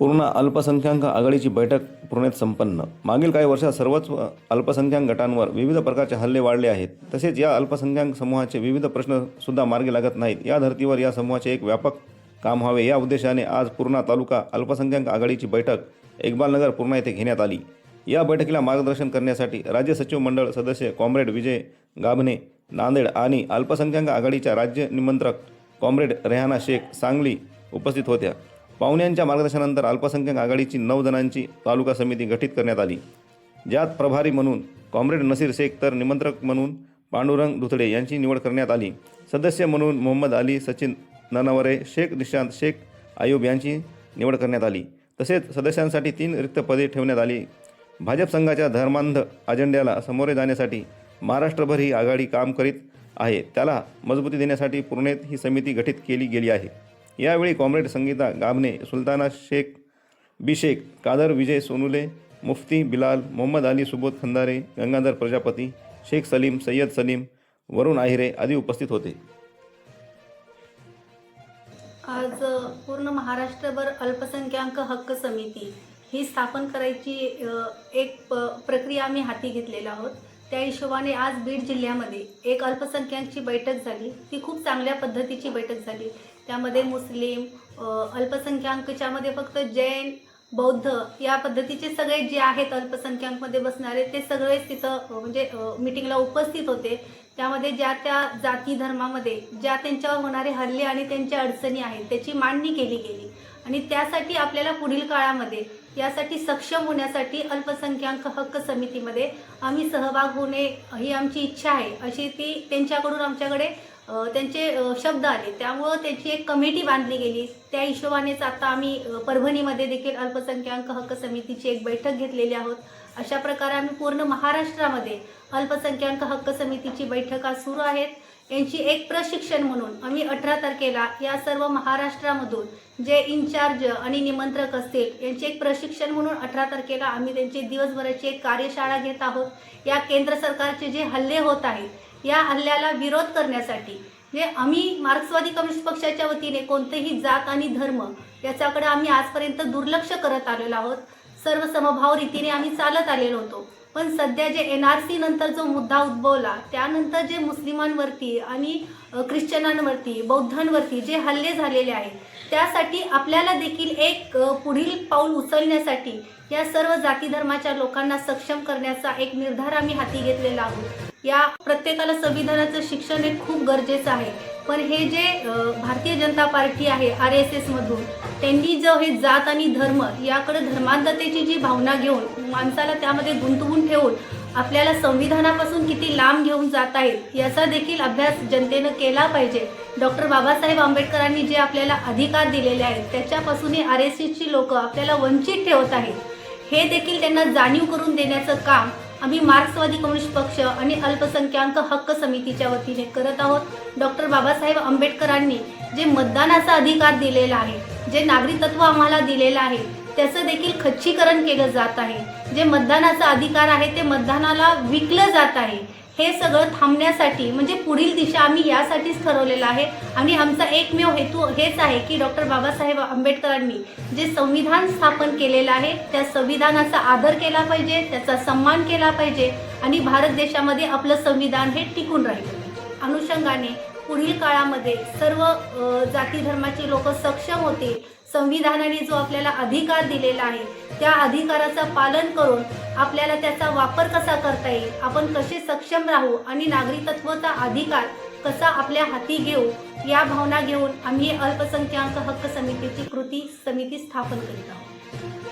पूर्ण अल्पसंख्याक आघाडीची बैठक पुण्यात संपन्न. मागील काही वर्षात सर्वच अल्पसंख्याक गटांवर विविध प्रकारचे हल्ले वाढले आहेत. तसेच या अल्पसंख्याक समूहाचे विविध प्रश्नसुद्धा मार्गी लागत नाहीत. या धर्तीवर या समूहाचे एक व्यापक काम व्हावे या उद्देशाने आज पूर्णा तालुका अल्पसंख्याक आघाडीची बैठक इक्बालनगर पूर्णा येथे घेण्यात आली. या बैठकीला मार्गदर्शन करण्यासाठी राज्य सचिव मंडळ सदस्य कॉम्रेड विजय गाभणे नांदेड आणि अल्पसंख्याक आघाडीच्या राज्य निमंत्रक कॉम्रेड रेहाना शेख सांगली उपस्थित होत्या. पाहुण्यांच्या मार्गदर्शनानंतर अल्पसंख्याक आघाडीची नऊ जणांची तालुका समिती गठीत करण्यात आली. ज्यात प्रभारी म्हणून कॉम्रेड नसीर शेख तर निमंत्रक म्हणून पांडुरंग दुथडे यांची निवड करण्यात आली. सदस्य म्हणून मोहम्मद अली सचिन ननवरे शेख निशांत शेख आयुब यांची निवड करण्यात आली. तसेच सदस्यांसाठी तीन रिक्त पदे ठेवण्यात आली. भाजप संघाच्या धर्मांध अजेंड्याला सामोरे जाण्यासाठी महाराष्ट्रभर ही आघाडी काम करीत आहे. त्याला मजबूती देण्यासाठी पुणेत ही समिती गठीत केली गेली आहे. यावेळी कॉम्रेड संगीता गाबने सुलताना शेख बिशेख कादर विजय सोनुले मुफ्ती बिलाल मोहम्मद अली सुबोध खंदारे गंगाधर प्रजापती शेख सलीम सय्यद सलीम वरुण आहिरे आदी उपस्थित होते. आज पूर्ण महाराष्ट्रभर अल्पसंख्याक हक्क समिती ही स्थापन करायची एक प प्रक्रिया आम्ही हाती घेतलेला आहोत. त्या हिशोबाने आज बीड जिल्ह्यामध्ये एक अल्पसंख्याकची बैठक झाली. ती खूप चांगल्या पद्धतीची बैठक झाली. त्यामध्ये मुस्लिम अल्पसंख्याकच्यामध्ये फक्त जैन बौद्ध या पद्धतीचे सगळे जे आहेत अल्पसंख्याकमध्ये बसणारे ते सगळेच तिथं म्हणजे मिटिंगला उपस्थित होते. त्यामध्ये ज्या त्या जाती धर्मामध्ये ज्या त्यांच्यावर होणारे हल्ले आणि त्यांच्या अडचणी आहेत त्याची मांडणी केली गेली. आणि त्यासाठी आपल्याला पुढील काळामध्ये यासाठी सक्षम होण्यासाठी अल्पसंख्याक हक्क समितीमध्ये आम्ही सहभाग होणे ही आमची इच्छा आहे. अशी ती त्यांच्याकडून आमच्याकडे त्यांचे शब्द आले. त्यामुळं त्याची एक कमिटी बांधली गेली. त्या हिशोबानेच आता आम्ही परभणीमध्ये देखील अल्पसंख्याक हक्क समितीची एक बैठक घेतलेली आहोत. अशा प्रकारे आम्ही पूर्ण महाराष्ट्रामध्ये अल्पसंख्याक हक्क समितीची बैठका सुरू आहेत. यांची एक प्रशिक्षण म्हणून आम्ही अठरा तारखेला या सर्व महाराष्ट्रामधून जे इन्चार्ज आणि निमंत्रक असतील यांचे एक प्रशिक्षण म्हणून अठरा तारखेला आम्ही त्यांची दिवसभराची एक कार्यशाळा घेत आहोत. या केंद्र सरकारचे जे हल्ले होत आहेत या हल्ल्याला विरोध करण्यासाठी जे आम्ही मार्क्सवादी कम्युनिस्ट पक्षाच्या वतीने कोणतेही जात आणि धर्म याच्याकडे आम्ही आजपर्यंत दुर्लक्ष करत आलेलो आहोत. सर्व समभाव रीतीने आम्ही चालत आलेलो होतो. पण सध्या जे एन आर सी नंतर जो मुद्दा उद्भवला त्यानंतर जे मुस्लिमांवरती आणि ख्रिश्चनांवरती बौद्धांवरती जे हल्ले झालेले आहेत त्यासाठी आपल्याला देखील एक पुढील पाऊल उचलण्यासाठी या सर्व जाती धर्माच्या लोकांना सक्षम करण्याचा एक निर्धार आम्ही हाती घेतलेला आहोत. या प्रत्येकाला संविधानाचं शिक्षण हे खूप गरजेचं आहे. पण हे जे भारतीय जनता पार्टी आहे आर एस एसमधून त्यांनी जो हे जात आणि धर्म याकडे धर्मांधतेची जी भावना घेऊन माणसाला त्यामध्ये गुंतवून ठेवून आपल्याला संविधानापासून किती लांब घेऊन जात आहेत याचा देखील अभ्यास जनतेनं केला पाहिजे. डॉक्टर बाबासाहेब आंबेडकरांनी जे आपल्याला अधिकार दिलेले आहेत त्याच्यापासूनही आर एस एसची लोकं आपल्याला वंचित ठेवत आहेत. हे देखील त्यांना जाणीव करून देण्याचं काम आम्ही मार्क्सवादी कम्युनिस्ट पक्ष आणि अल्पसंख्याक हक्क समितीच्या वतीने करत आहोत. डॉक्टर बाबासाहेब आंबेडकरांनी जे मतदानाचा अधिकार दिलेला आहे जे नागरिकत्व आम्हाला दिलेलं आहे त्याचं देखील खच्चीकरण केलं जात आहे. जे मतदानाचा अधिकार आहे ते मतदानाला विकलं जात आहे. हे सगळं थांबण्यासाठी म्हणजे पुढील दिशा आम्ही यासाठीच ठरवलेलं आहे. आणि आमचा एकमेव हेतू हेच आहे की डॉक्टर बाबासाहेब आंबेडकरांनी जे संविधान स्थापन केलेलं आहे त्या संविधानाचा आदर केला पाहिजे त्याचा सन्मान केला पाहिजे आणि भारत देशामध्ये आपलं संविधान हे टिकून राहील. अनुषंगाने पुढील काळामध्ये सर्व जाती धर्माचे लोक सक्षम होतील. संविधानाने जो आपल्याला अधिकार दिलेला आहे त्या अधिकाराचं पालन करून आपल्याला त्याचा वापर कसा करता येईल? आपण कसे सक्षम राहू आणि नागरिकत्वाचा अधिकार कसा आपल्या हाती घेऊ? या भावना घेऊन आम्ही अल्पसंख्याक हक्क समितीची कृती समिती स्थापन करीत आहोत.